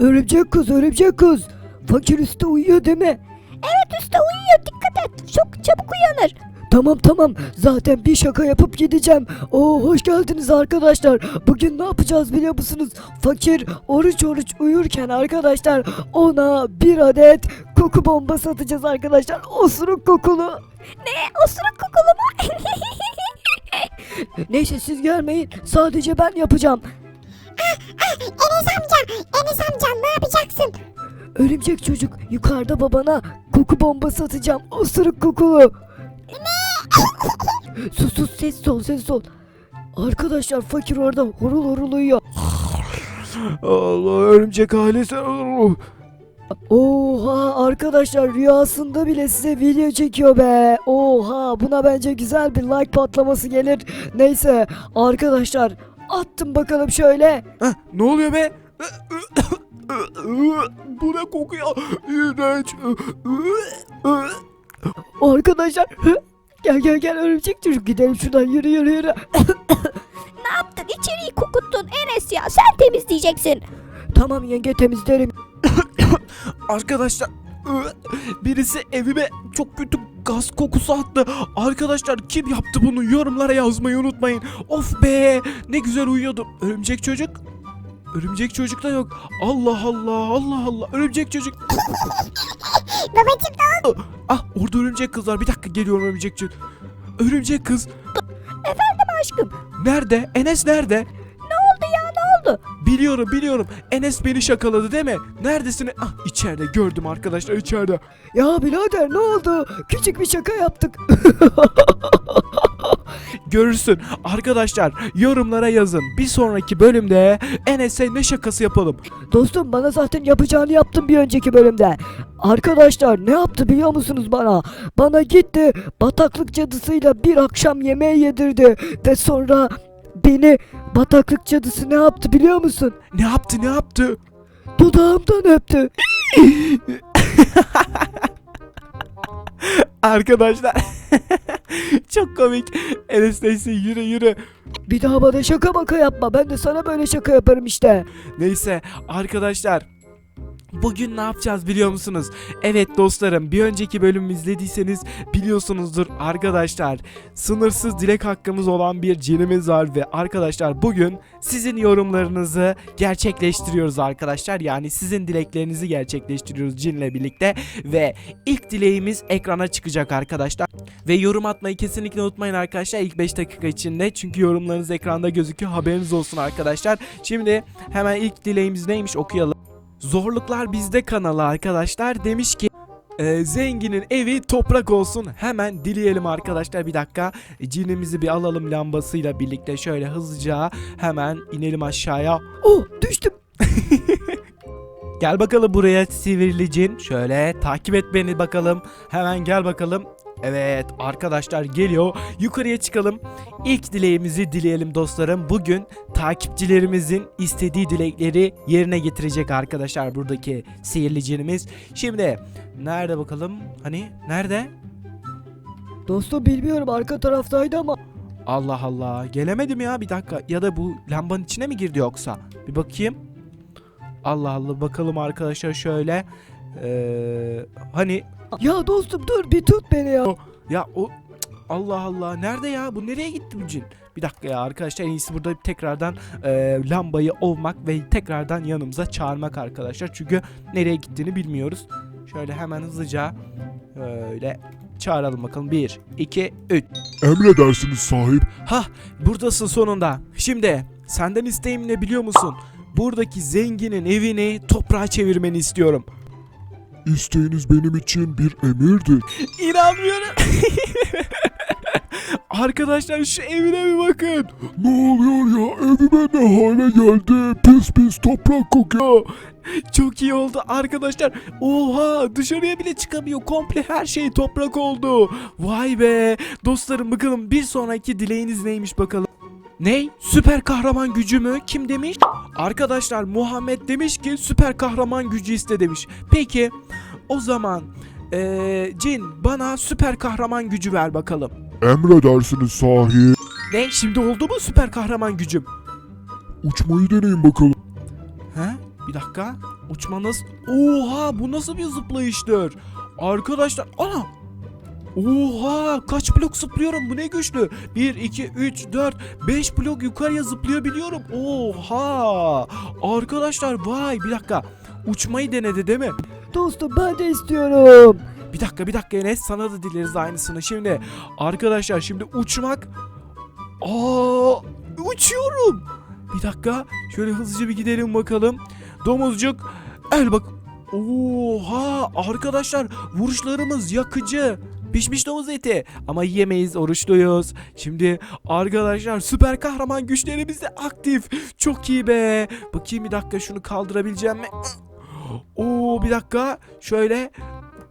Örümcek kız örümcek kız. Fakir usta uyuyor değil mi? Evet usta uyuyor dikkat et. Çok çabuk uyanır. Tamam tamam zaten bir şaka yapıp gideceğim. Oo hoş geldiniz arkadaşlar. Bugün ne yapacağız biliyor musunuz? Fakir oruç oruç uyurken arkadaşlar ona bir adet koku bombası atacağız arkadaşlar. Osuruk kokulu. Ne osuruk kokulu mu? Neyse siz gelmeyin sadece ben yapacağım. Enes amca, Enes amca ne yapacaksın? Örümcek çocuk yukarıda babana koku bombası atacağım. Osuruk kokulu. sus sus ses ol ses ol. Arkadaşlar fakir orada horul horul uyuyor. Allah örümcek ailesi. Oha arkadaşlar rüyasında bile size video çekiyor be. Oha buna bence güzel bir like patlaması gelir. Neyse arkadaşlar attım bakalım şöyle. Heh, ne oluyor be? Bu ne kokuyor? İğrenç. Arkadaşlar gel gel gel örümcek çocuk gidelim şuradan yürü yürü yürü. Ne yaptın? İçeriği kokuttun Enes ya. Sen temizleyeceksin. tamam yenge temizlerim. Arkadaşlar birisi evime çok kötü gaz kokusu attı. Arkadaşlar kim yaptı bunu yorumlara yazmayı unutmayın. Of be ne güzel uyuyordum. Örümcek çocuk. Örümcek çocuk da yok. Allah Allah Allah Allah. Örümcek çocuk. Babacım Ah orada örümcek kız var. Bir dakika geliyorum örümcek çocuk. Örümcek kız. aşkım. Nerede? Enes nerede? Oldu? Biliyorum biliyorum. Enes beni şakaladı değil mi? Neredesin? Ah içeride gördüm arkadaşlar içeride. Ya birader ne oldu? Küçük bir şaka yaptık. Görürsün. Arkadaşlar yorumlara yazın. Bir sonraki bölümde Enes'e ne şakası yapalım? Dostum bana zaten yapacağını yaptım bir önceki bölümde. Arkadaşlar ne yaptı biliyor musunuz bana? Bana gitti bataklık cadısıyla bir akşam yemeği yedirdi. Ve sonra beni bataklık cadısı ne yaptı biliyor musun? Ne yaptı ne yaptı? Dudağımdan öptü. Arkadaşlar çok komik. Enes neyse yürü yürü. Bir daha bana şaka maka yapma. Ben de sana böyle şaka yaparım işte. Neyse arkadaşlar Bugün ne yapacağız biliyor musunuz? Evet dostlarım bir önceki bölümü izlediyseniz biliyorsunuzdur arkadaşlar. Sınırsız dilek hakkımız olan bir cinimiz var ve arkadaşlar bugün sizin yorumlarınızı gerçekleştiriyoruz arkadaşlar. Yani sizin dileklerinizi gerçekleştiriyoruz cinle birlikte ve ilk dileğimiz ekrana çıkacak arkadaşlar. Ve yorum atmayı kesinlikle unutmayın arkadaşlar ilk 5 dakika içinde. Çünkü yorumlarınız ekranda gözüküyor haberiniz olsun arkadaşlar. Şimdi hemen ilk dileğimiz neymiş okuyalım. Zorluklar bizde kanalı arkadaşlar demiş ki e, zenginin evi toprak olsun. Hemen dileyelim arkadaşlar bir dakika. Cinimizi bir alalım lambasıyla birlikte şöyle hızlıca hemen inelim aşağıya. Oh düştüm. Gel bakalım buraya sivri cin. Şöyle takip et beni bakalım. Hemen gel bakalım. Evet arkadaşlar geliyor. Yukarıya çıkalım. İlk dileğimizi dileyelim dostlarım. Bugün takipçilerimizin istediği dilekleri yerine getirecek arkadaşlar buradaki sihirli cinimiz. Şimdi nerede bakalım? Hani nerede? Dostum bilmiyorum arka taraftaydı ama. Allah Allah gelemedim ya bir dakika. Ya da bu lambanın içine mi girdi yoksa? Bir bakayım. Allah Allah bakalım arkadaşlar şöyle. Ee, hani Ya dostum dur bir tut beni ya. Ya o Allah Allah nerede ya bu nereye gitti bu cin? Bir dakika ya arkadaşlar en iyisi burada tekrardan e, lambayı ovmak ve tekrardan yanımıza çağırmak arkadaşlar. Çünkü nereye gittiğini bilmiyoruz. Şöyle hemen hızlıca öyle çağıralım bakalım. 1, 2, 3. Emredersiniz sahip. Hah buradasın sonunda. Şimdi senden isteğim ne biliyor musun? Buradaki zenginin evini toprağa çevirmeni istiyorum. İsteğiniz benim için bir emirdir. İnanmıyorum. Arkadaşlar şu evine bir bakın. Ne oluyor ya? Evime ne hale geldi? Pis pis toprak kokuyor. Çok iyi oldu arkadaşlar. Oha dışarıya bile çıkamıyor. Komple her şey toprak oldu. Vay be. Dostlarım bakalım bir sonraki dileğiniz neymiş bakalım. Ney? Süper kahraman gücü mü? Kim demiş? Arkadaşlar Muhammed demiş ki süper kahraman gücü iste demiş. Peki o zaman eee Cin bana süper kahraman gücü ver bakalım. Emredersiniz sahip. Ne? Şimdi oldu mu süper kahraman gücüm? Uçmayı deneyin bakalım. Ha? Bir dakika. Uçmanız. Oha bu nasıl bir zıplayıştır? Arkadaşlar ana. Oha kaç blok zıplıyorum bu ne güçlü. 1, 2, 3, 4, 5 blok yukarıya zıplayabiliyorum. Oha. Arkadaşlar vay bir dakika. Uçmayı denedi değil mi? Dostum ben de istiyorum. Bir dakika bir dakika Enes sana da dileriz aynısını. Şimdi arkadaşlar şimdi uçmak. Aa uçuyorum. Bir dakika şöyle hızlıca bir gidelim bakalım. Domuzcuk el bak. Oha arkadaşlar vuruşlarımız yakıcı. Pişmiş domuz eti ama yiyemeyiz oruçluyuz. Şimdi arkadaşlar süper kahraman güçlerimiz de aktif. Çok iyi be. Bakayım bir dakika şunu kaldırabileceğim mi? Oo bir dakika şöyle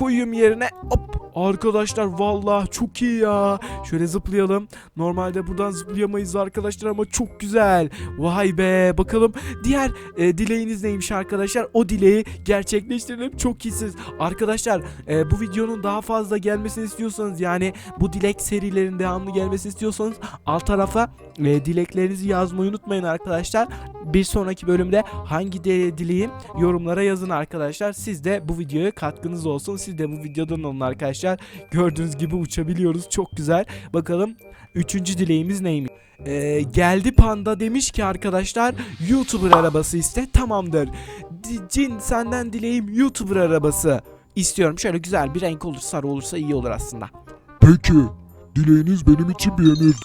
koyayım yerine. Hop. Arkadaşlar vallahi çok iyi ya. Şöyle zıplayalım. Normalde buradan zıplayamayız arkadaşlar ama çok güzel. Vay be. Bakalım diğer e, dileğiniz neymiş arkadaşlar? O dileği gerçekleştirelim. Çok iyisiniz. Arkadaşlar e, bu videonun daha fazla gelmesini istiyorsanız yani bu dilek serilerin devamlı gelmesini istiyorsanız alt tarafa e, dileklerinizi yazmayı unutmayın arkadaşlar. Bir sonraki bölümde hangi de dileğim yorumlara yazın arkadaşlar. Siz de bu videoya katkınız olsun. Siz de bu videodan olun arkadaşlar. Gördüğünüz gibi uçabiliyoruz. Çok güzel. Bakalım üçüncü dileğimiz neymiş? Ee, geldi panda demiş ki arkadaşlar YouTuber arabası iste tamamdır. Di- Cin senden dileğim YouTuber arabası istiyorum. Şöyle güzel bir renk olur sarı olursa iyi olur aslında. Peki. Dileğiniz benim için bir emir.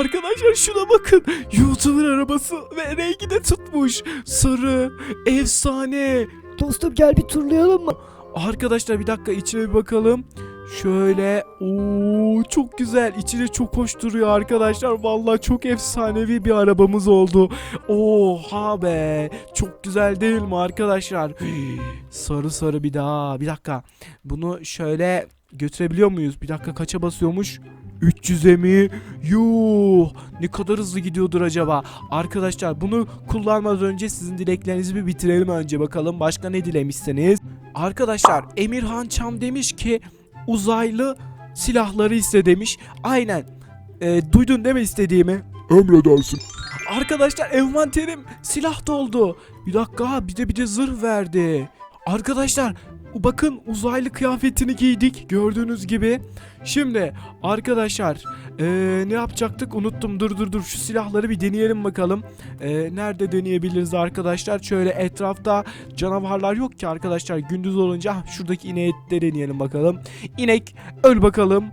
Arkadaşlar şuna bakın. YouTuber arabası ve rengi de tutmuş. Sarı, efsane. Dostum gel bir turlayalım mı? Arkadaşlar bir dakika içine bir bakalım. Şöyle ooo çok güzel içine çok hoş duruyor arkadaşlar vallahi çok efsanevi bir arabamız oldu Oha be çok güzel değil mi arkadaşlar Hii, Sarı sarı bir daha bir dakika bunu şöyle götürebiliyor muyuz bir dakika kaça basıyormuş 300'e mi? Yuh! Ne kadar hızlı gidiyordur acaba? Arkadaşlar bunu kullanmadan önce sizin dileklerinizi bir bitirelim önce bakalım. Başka ne dilemişsiniz? Arkadaşlar Emirhan Çam demiş ki uzaylı silahları iste demiş. Aynen. Ee, duydun değil mi istediğimi? Emredersin. Arkadaşlar envanterim silah doldu. Bir dakika bir de bir de zırh verdi. Arkadaşlar bakın uzaylı kıyafetini giydik gördüğünüz gibi. Şimdi arkadaşlar eee, ne yapacaktık unuttum dur dur dur şu silahları bir deneyelim bakalım. Eee, nerede deneyebiliriz arkadaşlar şöyle etrafta canavarlar yok ki arkadaşlar gündüz olunca şuradaki ineği de deneyelim bakalım. İnek öl bakalım.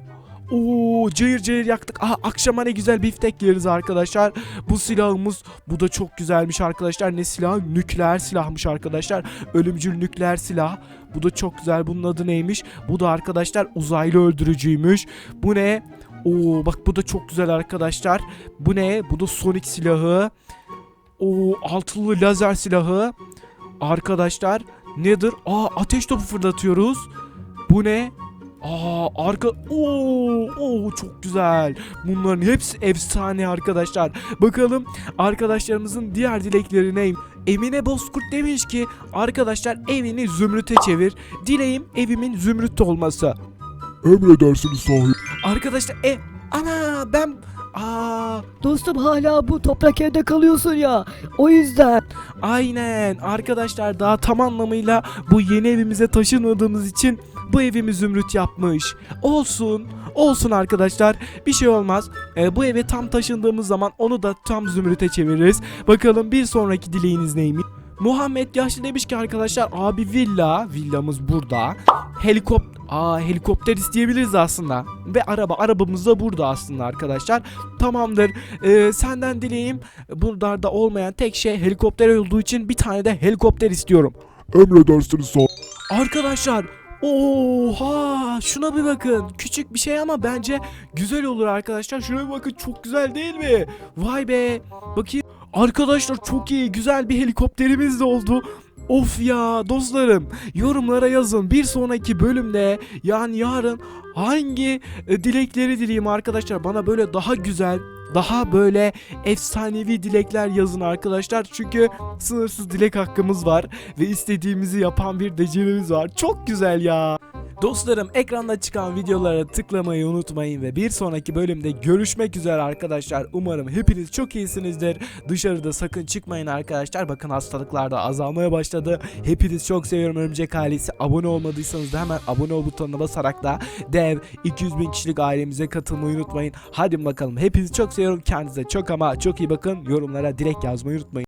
Oo cayır cayır yaktık. Aha akşama ne güzel biftek yeriz arkadaşlar. Bu silahımız bu da çok güzelmiş arkadaşlar. Ne silahı? Nükleer silahmış arkadaşlar. Ölümcül nükleer silah. Bu da çok güzel. Bunun adı neymiş? Bu da arkadaşlar uzaylı öldürücüymüş. Bu ne? Oo bak bu da çok güzel arkadaşlar. Bu ne? Bu da Sonic silahı. Oo altılı lazer silahı. Arkadaşlar nedir? Aa ateş topu fırlatıyoruz. Bu ne? Aa arka Oo, oo çok güzel. Bunların hepsi efsane arkadaşlar. Bakalım arkadaşlarımızın diğer dilekleri ne? Emine Bozkurt demiş ki arkadaşlar evini zümrüte çevir. Dileğim evimin zümrüt olması. Emredersiniz sahip. Arkadaşlar e ana ben Aa Dostum hala bu toprak evde kalıyorsun ya. O yüzden. aynen arkadaşlar daha tam anlamıyla bu yeni evimize taşınmadığımız için bu evimi zümrüt yapmış. Olsun. Olsun arkadaşlar. Bir şey olmaz. Ee, bu eve tam taşındığımız zaman onu da tam zümrüte çeviririz. Bakalım bir sonraki dileğiniz neymiş? Muhammed Yaşlı demiş ki arkadaşlar abi villa. Villamız burada. Helikopter. Aa helikopter isteyebiliriz aslında. Ve araba. Arabamız da burada aslında arkadaşlar. Tamamdır. Ee, senden dileğim burada olmayan tek şey helikopter olduğu için bir tane de helikopter istiyorum. Emredersiniz sahip. Arkadaşlar Oha şuna bir bakın. Küçük bir şey ama bence güzel olur arkadaşlar. Şuna bir bakın çok güzel değil mi? Vay be. Bakayım. Arkadaşlar çok iyi güzel bir helikopterimiz de oldu. Of ya dostlarım yorumlara yazın. Bir sonraki bölümde yani yarın hangi dilekleri dileyim arkadaşlar? Bana böyle daha güzel daha böyle efsanevi dilekler yazın arkadaşlar. Çünkü sınırsız dilek hakkımız var ve istediğimizi yapan bir decenimiz var. Çok güzel ya Dostlarım ekranda çıkan videolara tıklamayı unutmayın ve bir sonraki bölümde görüşmek üzere arkadaşlar. Umarım hepiniz çok iyisinizdir. Dışarıda sakın çıkmayın arkadaşlar. Bakın hastalıklar da azalmaya başladı. Hepiniz çok seviyorum Örümcek ailesi. Abone olmadıysanız da hemen abone ol butonuna basarak da dev 200 bin kişilik ailemize katılmayı unutmayın. Hadi bakalım hepinizi çok seviyorum. Kendinize çok ama çok iyi bakın. Yorumlara direkt yazmayı unutmayın.